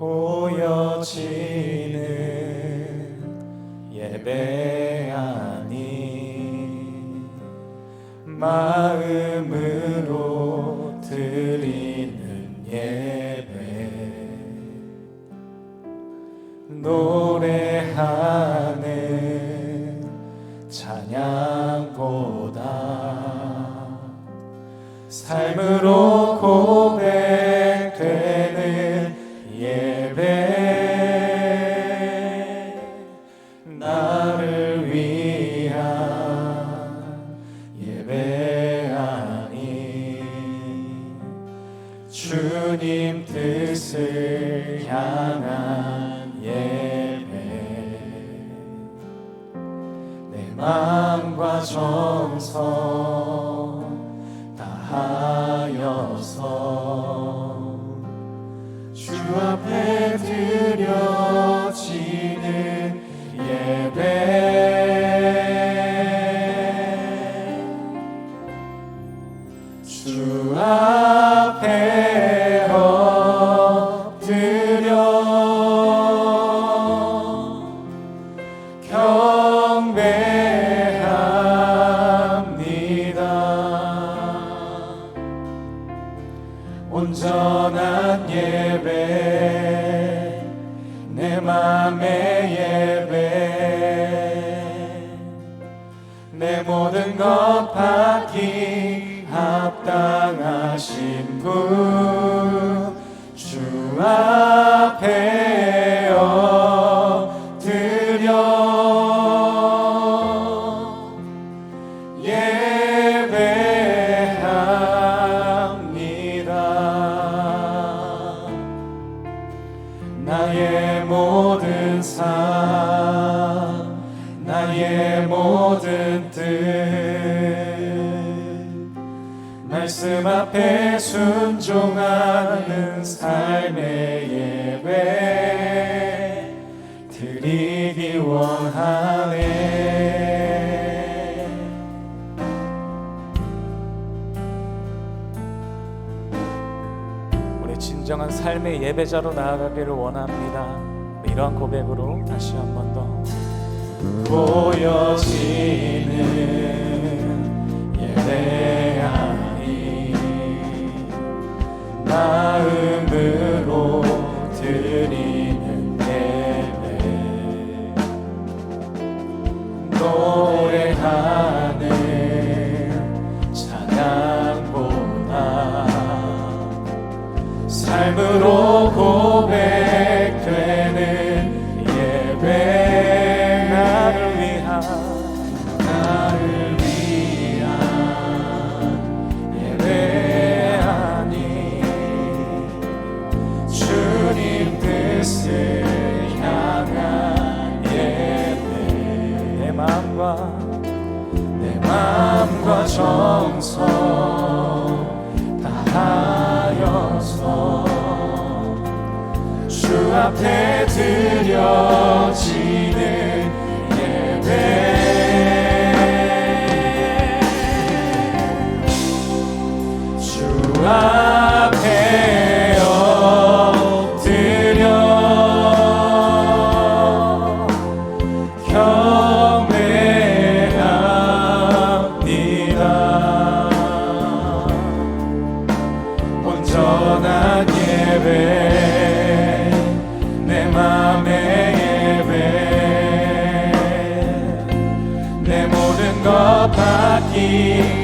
보여지는 예배 아니 마 주님 뜻을 향 한 예배 내 맘의 예배. 내 모든 것 받기 합당하신 분 주 앞에 말씀 앞에 순종하는 삶의 예배 드리기 원하네 우리 진정한 삶의 예배자로 나아가기를 원합니다. 이러한 고백으로 다시 한 번 더 보여지는 예배하니 마음으로 드리는 예배. 노래하는 찬양보다 삶으로 고백되는 받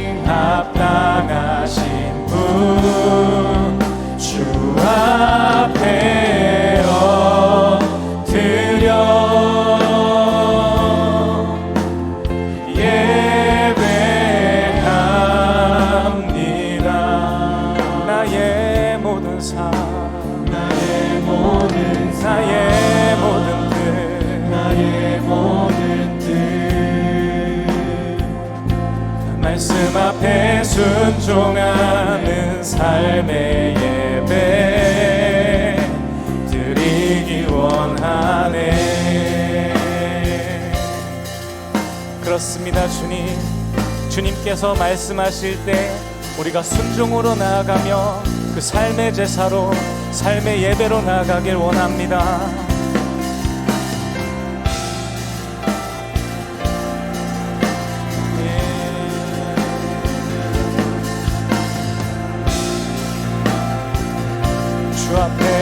순종하는 삶의 예배 드리기 원하네 그렇습니다 주님 주님께서 말씀하실 때 우리가 순종으로 나아가며 그 삶의 제사로 삶의 예배로 나아가길 원합니다. 주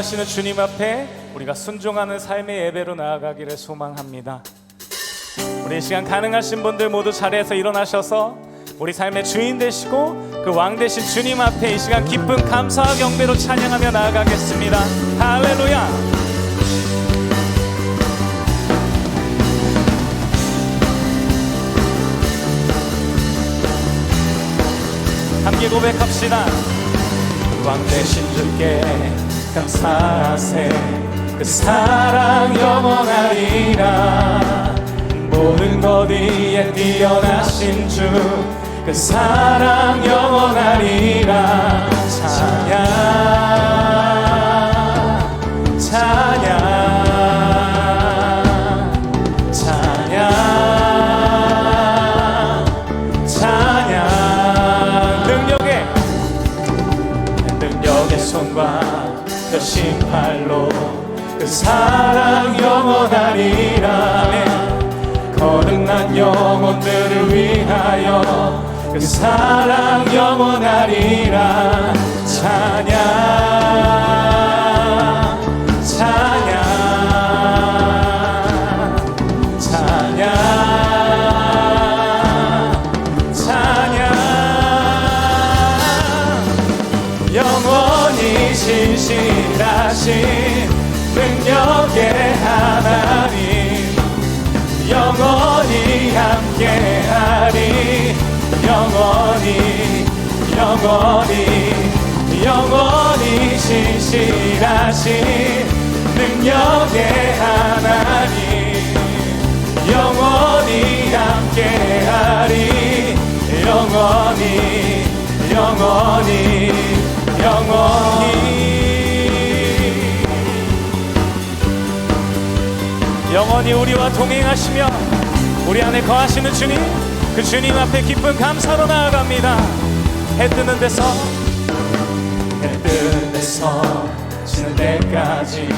말씀하시는 주님 앞에 우리가 순종하는 삶의 예배로 나아가기를 소망합니다 우리 이 시간 가능하신 분들 모두 자리에서 일어나셔서 우리 삶의 주인 되시고 그 왕 되신 주님 앞에 이 시간 기쁜 감사와 경배로 찬양하며 나아가겠습니다. 할렐루야. 함께 고백합시다. 왕 되신 주께 감사하세. 그 사랑 영원하리라. 모든 것 위에 뛰어나신 주. 그 사랑 영원하리라. 찬양 사랑 영원하리라. 거듭난 영혼들을 위하여 그 사랑 영원하리라. 찬양 영원히 영원히 신실하신 능력의 하나님. 영원히 함께하리 영원히 영원히 영원히. 영원히 우리와 동행하시며 우리 안에 거하시는 주님 그 주님 앞에 기쁜 감사로 나아갑니다 해 뜨는 데서? 해 뜨는 데서 지는 때까지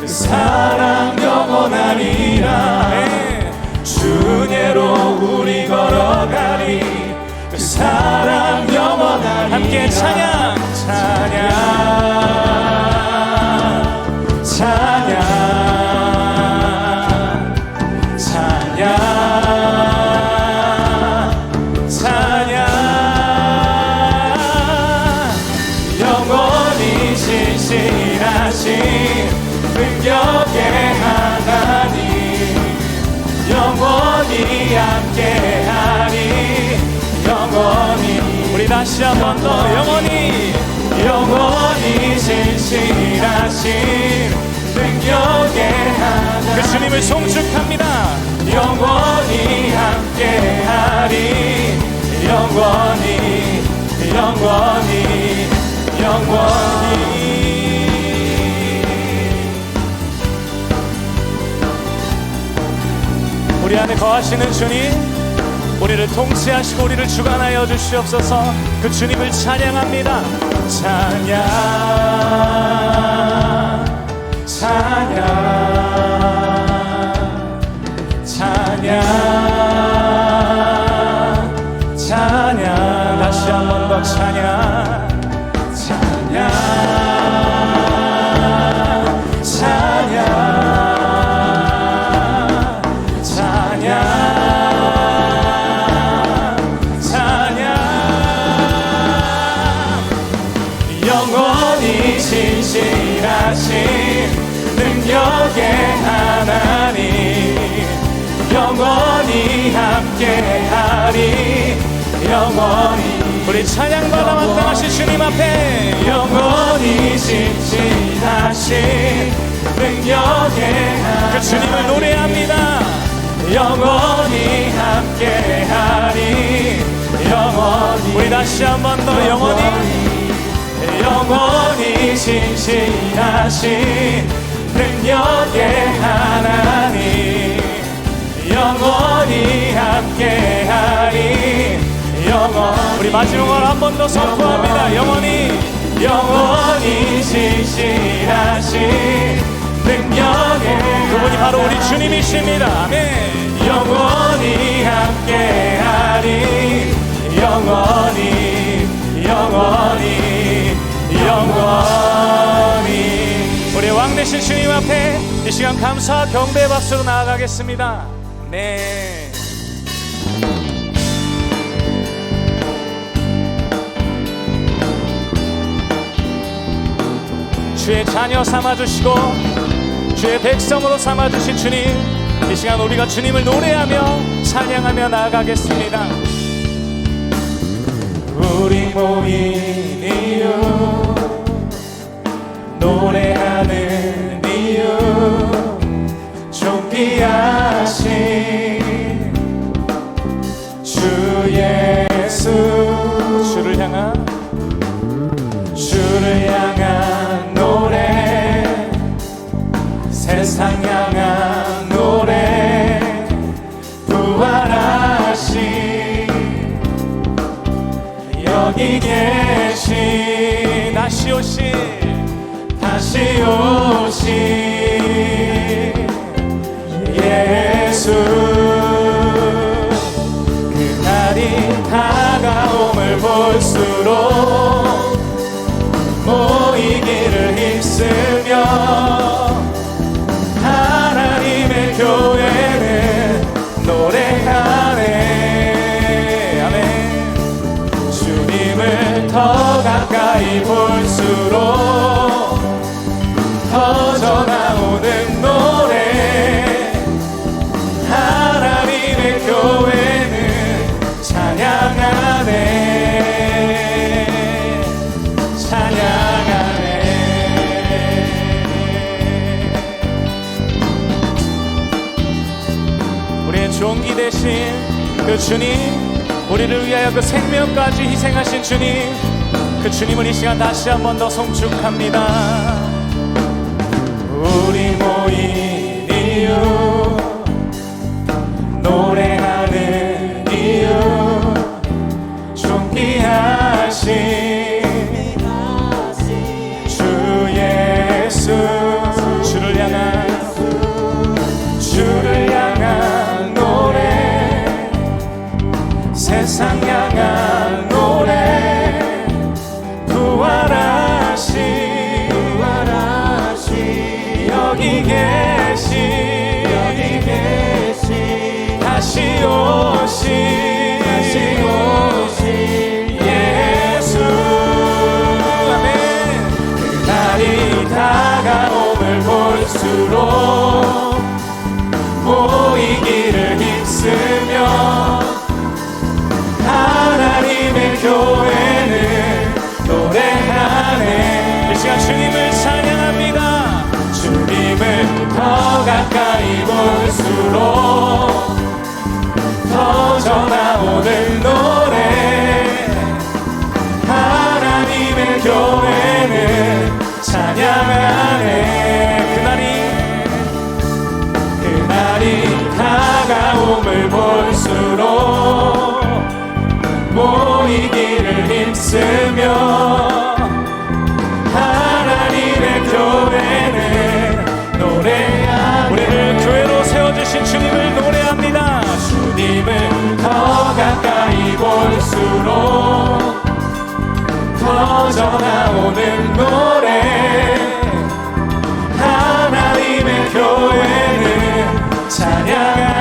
그 사랑 영원하리라 네. 주께로 우리 걸어가리 그 사랑 영원하리라 함께 찬양. 찬양. 찬양. 찬양 다시 한 번 더 영원히 영원히 신실하신 능력의 하나님. 그 주님을 송축합니다. 영원히 함께하리. 영원히 영원히 영원히. 우리 안에 거하시는 주님 우리를 통치하시고 우리를 주관하여 주시옵소서. 그 주님을 찬양합니다. 찬양. 찬양 우리 찬양받아 마땅하신 주님 앞에. 영원히 진실하신 능력의 그 주님을 노래합니다. 영원히 함께하리. 영원히 우리 다시 한 번 더 영원히 영원히 진실하신 능력의 하나님 영원히 함께하리 우리 마지막으로 한 번 더 선포합니다. 영원히 영원히 진실하신 능력의 그분이 바로 우리 주님이십니다. 아멘. 영원히 함께하리. 영원히 영원히 영원히. 우리 왕 되신 주님 앞에 이 시간 감사 경배 박수로 나아가겠습니다. 네. 주의 자녀 삼아주시고 주의 백성으로 삼아주신 주님 이 시간 우리가 주님을 노래하며 찬양하며 나아가겠습니다. 우리 모인 이유 노래하는 이유 존귀하 다시 오신 다시 오신 예수. 그날이 다가옴을 볼수록 모이기를 힘쓰며 가까이 볼수록 터져 나오는 노래. 하나님의 교회는 찬양하네. 찬양하네. 우리의 종기 대신 그 주님 우리를 위하여 그 생명까지 희생하신 주님 그 주님을 이 시간 다시 한 번 더 송축합니다. 우리 모인 이유 볼수록 모이기를 힘쓰며 하나님의 교회는 노래하네. 이 시간 주님을 찬양합니다. 주님을 더 가까이 볼수록 터져 나오는 노래. 하나님의 교회는 찬양하네 몸을 볼수록 모이기를 힘쓰며 하나님의 교회를 노래하네 우리를 교회로 세워주신 주님을 노래합니다. 주님을 더 가까이 볼수록 터져나오는 노래. 하나님의 교회를 찬양하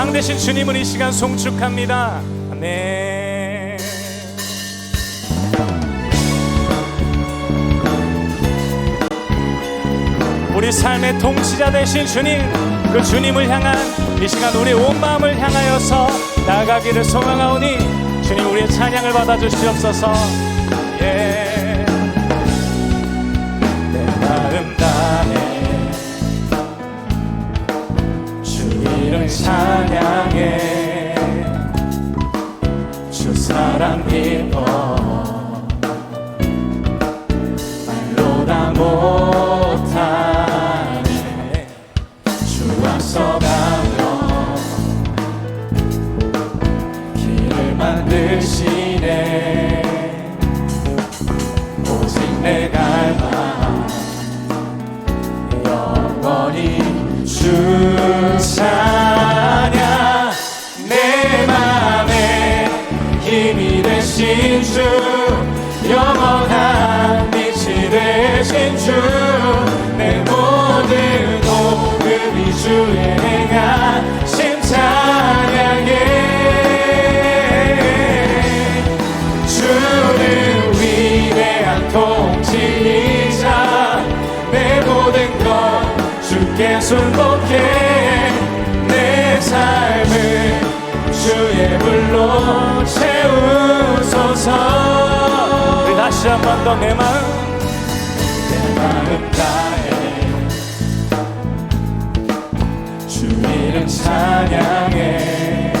왕 되신 주님을 이 시간 송축합니다. 아멘 우리 삶의 통치자 되신 주님 그 주님을 향한 이 시간 우리 온 마음을 향하여서 나가기를 소망하오니 주님 우리의 찬양을 받아 주시옵소서 찬양 다시 한 번 더 내 마음 내 마음 다해. 주 이름 찬양해.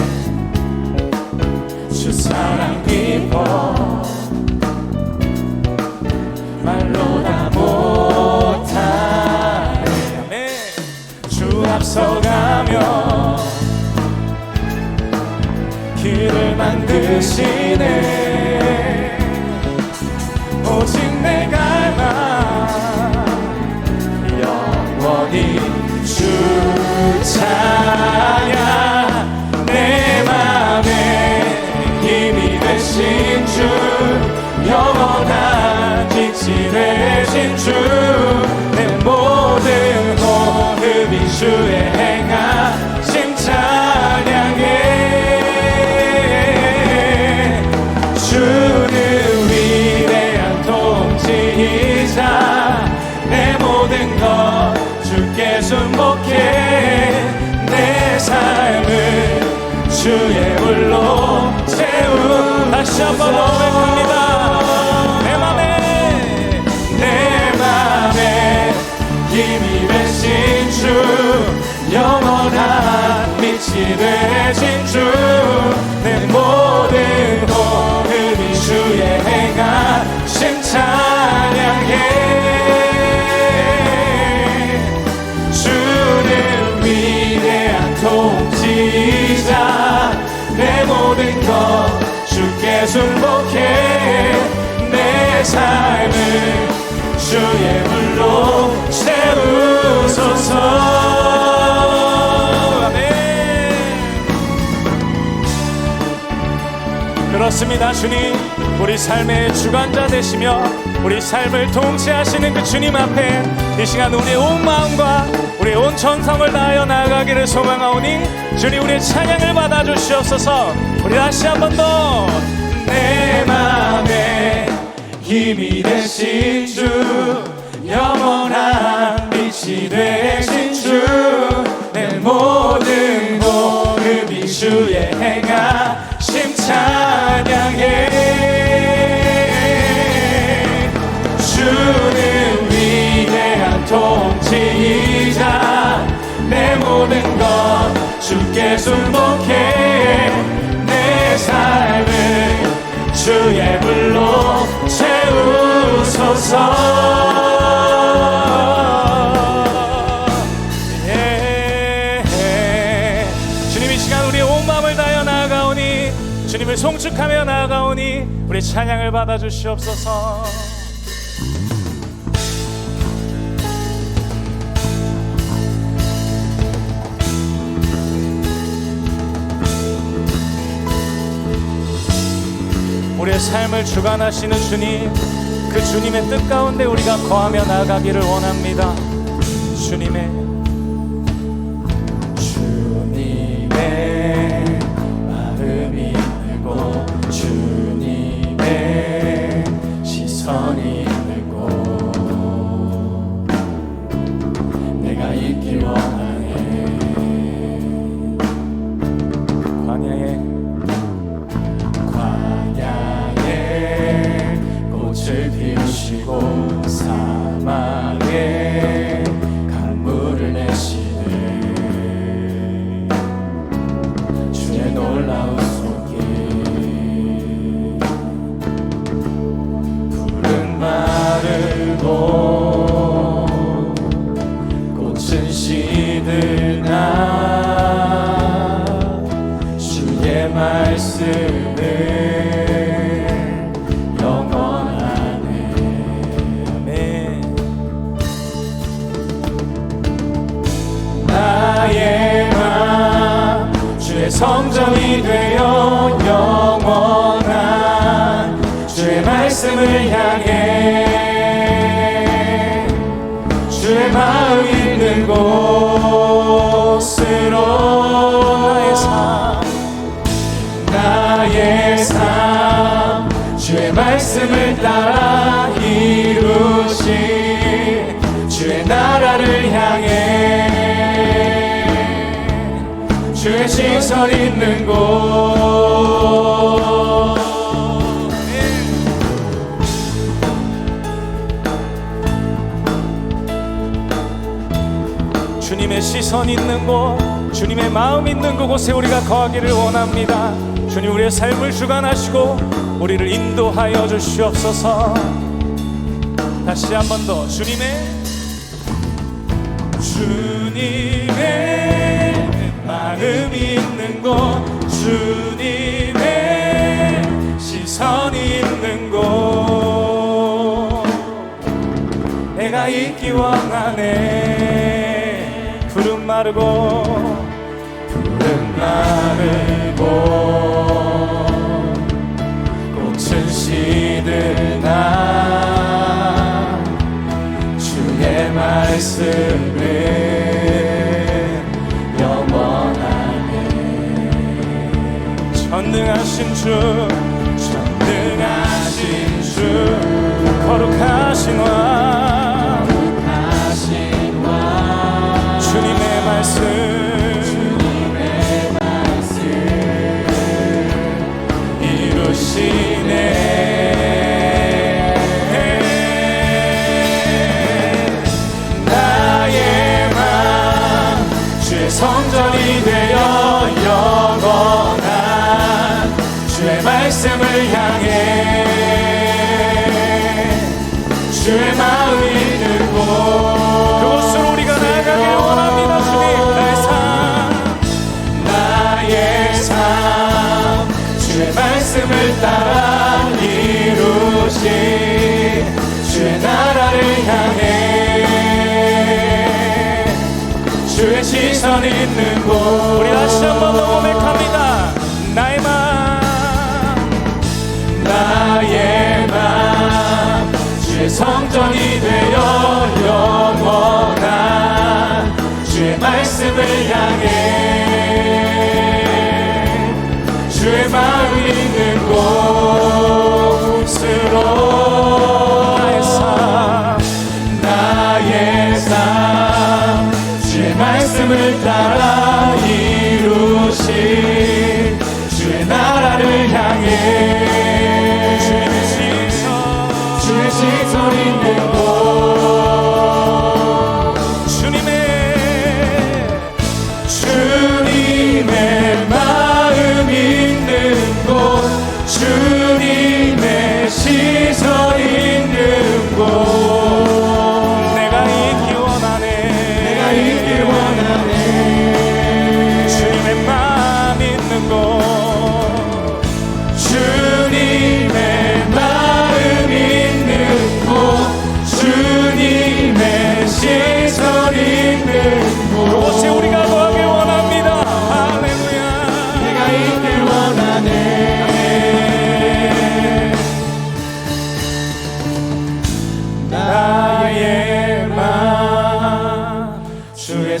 주 사랑 기뻐 말로 다 못하네. 주 앞서가며 길을 만드시네 빛이 되신 주내 모든 호흡이 주의 행하심 찬양해. 주는 위대한 통치자 내 모든 것 주께 순복해. 내 삶을 주의 불로 채우소서 그렇습니다 주님. 우리 삶의 주관자 되시며 우리 삶을 통치하시는 그 주님 앞에 이 시간 우리의 온 마음과 우리의 온 전성을 다하여 나아가기를 소망하오니 주님 우리의 찬양을 받아주시옵소서. 우리 다시 한 번 더내 맘에 힘이 되신 주 영원한 빛이 되신 주 내 모든 호흡이 주의 행하심 찬 주께 순복해 내 삶을 주의 불로 채우소서 예, 예. 주님을 송축하며 나아가오니 우리 찬양을 받아주시옵소서. 삶을 주관하시는 주님, 그 주님의 뜻 가운데 우리가 거하며 나가기를 원합니다. 주님의 마 나라를 향해 주의 시선 있는 곳 주님의 시선 있는 곳, 주님의 마음 있는 그곳에 우리가 거하기를 원합니다. 주님 우리의 삶을 주관하시고 우리를 인도하여 주시옵소서. 다시 한 번 더 주님의 주님의 마음 있는 곳, 주님의 시선 있는 곳. 내가 있기 원하네 푸른 마르고 푸른 마르 전 주의 마음 있는 곳 그곳으로 우리가 나가길 원합니다 주님. 나의 삶. 나의 삶. 주의 말씀을 따라 이루신 주의 나라를 향해. 주의 시선 있는 곳. 우리 다시 한번 더 고백합니다 말씀을 향해 주의 마음 있는 곳으로 나의 삶 나의 삶 주의 말씀을 따라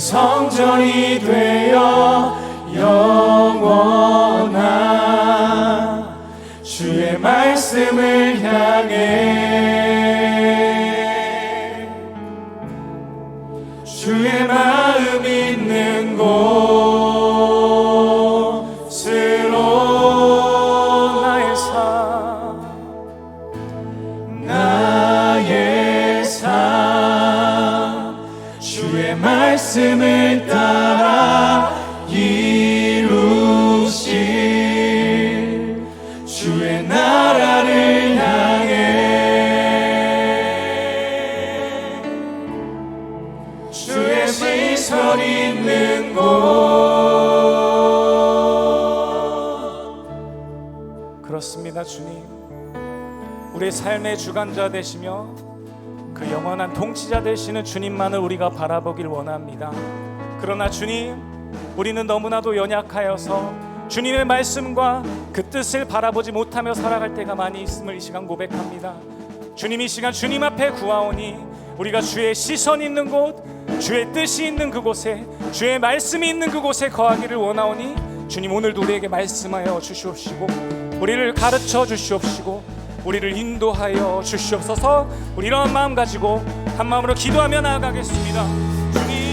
영원히 되어 영원한 주의 말씀을 향해 시선 있는 곳 그렇습니다 주님 우리의 삶의 주관자 되시며 그 영원한 통치자 되시는 주님만을 우리가 바라보길 원합니다. 그러나 주님, 우리는 너무나도 연약하여서 주님의 말씀과 그 뜻을 바라보지 못하며 살아갈 때가 많이 있음을 이 시간 고백합니다. 주님 이 시간 주님 앞에 구하오니 우리가 주의 시선 있는 곳, 주의 뜻이 있는 그곳에, 주의 말씀이 있는 그곳에 거하기를 원하오니 주님 오늘도 우리에게 말씀하여 주시옵시고 우리를 가르쳐 주시옵시고 우리를 인도하여 주시옵소서. 우리 이런 마음 가지고 한 마음으로 기도하며 나아가겠습니다. 주님